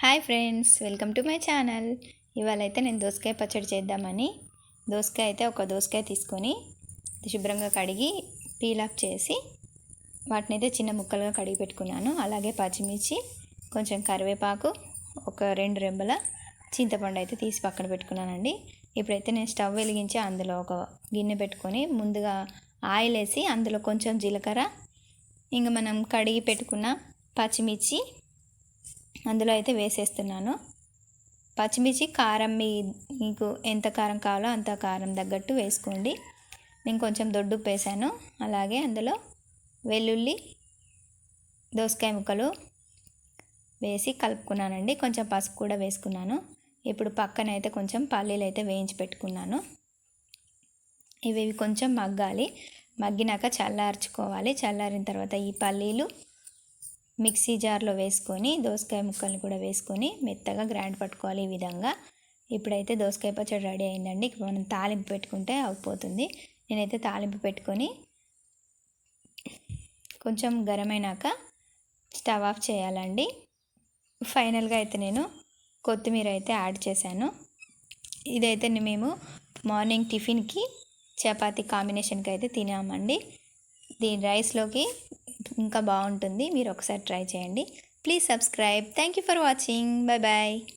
Hi friends welcome to my channel. ఇవాళ అయితే నేను దోసకాయ పచ్చడి చేద్దామని. దోసకాయ అయితే ఒక దోసకాయ తీసుకొని శుభ్రంగా కడిగి పీల్ ఆఫ్ చేసి వాటిని అయితే చిన్న ముక్కలుగా కడిగి పెట్టుకున్నాను. అలాగే పచ్చిమిర్చి కొంచెం కరివేపాకు ఒక రెండు రెంబల చింతపండు అయితే తీసి పక్కన పెట్టుకున్నానండి. ఇప్పుడైతే నేను స్టవ్ వెలిగించి అందులో ఒక గిన్నె పెట్టుకొని ముందుగా ఆయిల్ వేసి అందులో కొంచెం జీలకర్ర ఇంకా మనం కడిగి పెట్టుకున్న పచ్చిమిర్చి అందులో అయితే వేసేస్తున్నాను. పచ్చిమిర్చి కారం మీ మీకు ఎంత కారం కావాలో అంత కారం తగ్గట్టు వేసుకోండి. నేను కొంచెం దొడ్డు వేసాను. అలాగే అందులో వెల్లుల్లి దోసకాయ ముక్కలు వేసి కలుపుకున్నానండి. కొంచెం పసుపు కూడా వేసుకున్నాను. ఇప్పుడు పక్కన అయితే కొంచెం పల్లీలు అయితే వేయించి పెట్టుకున్నాను. ఇవి కొంచెం మగ్గాలి. మగ్గినాక చల్లార్చుకోవాలి. చల్లారిన తర్వాత ఈ పల్లీలు మిక్సీ జార్లో వేసుకొని దోసకాయ ముక్కల్ని కూడా వేసుకొని మెత్తగా గ్రైండ్ పట్టుకోవాలి ఈ విధంగా. ఇప్పుడైతే దోసకాయ పచ్చడి రెడీ అయిందండి. మనం తాలింపు పెట్టుకుంటే అయిపోతుంది నేనైతే తాలింపు పెట్టుకొని కొంచెం గరమైనాక స్టవ్ ఆఫ్ చేయాలండి. ఫైనల్గా అయితే నేను కొత్తిమీర అయితే యాడ్ చేశాను. ఇదైతే మేము మార్నింగ్ టిఫిన్కి చపాతీ కాంబినేషన్కి అయితే తినామండి. దీని రైస్లోకి ఇంకా బాగుంటుంది మీరు ఒకసారి ట్రై చేయండి. Please subscribe. Thank you for watching. Bye bye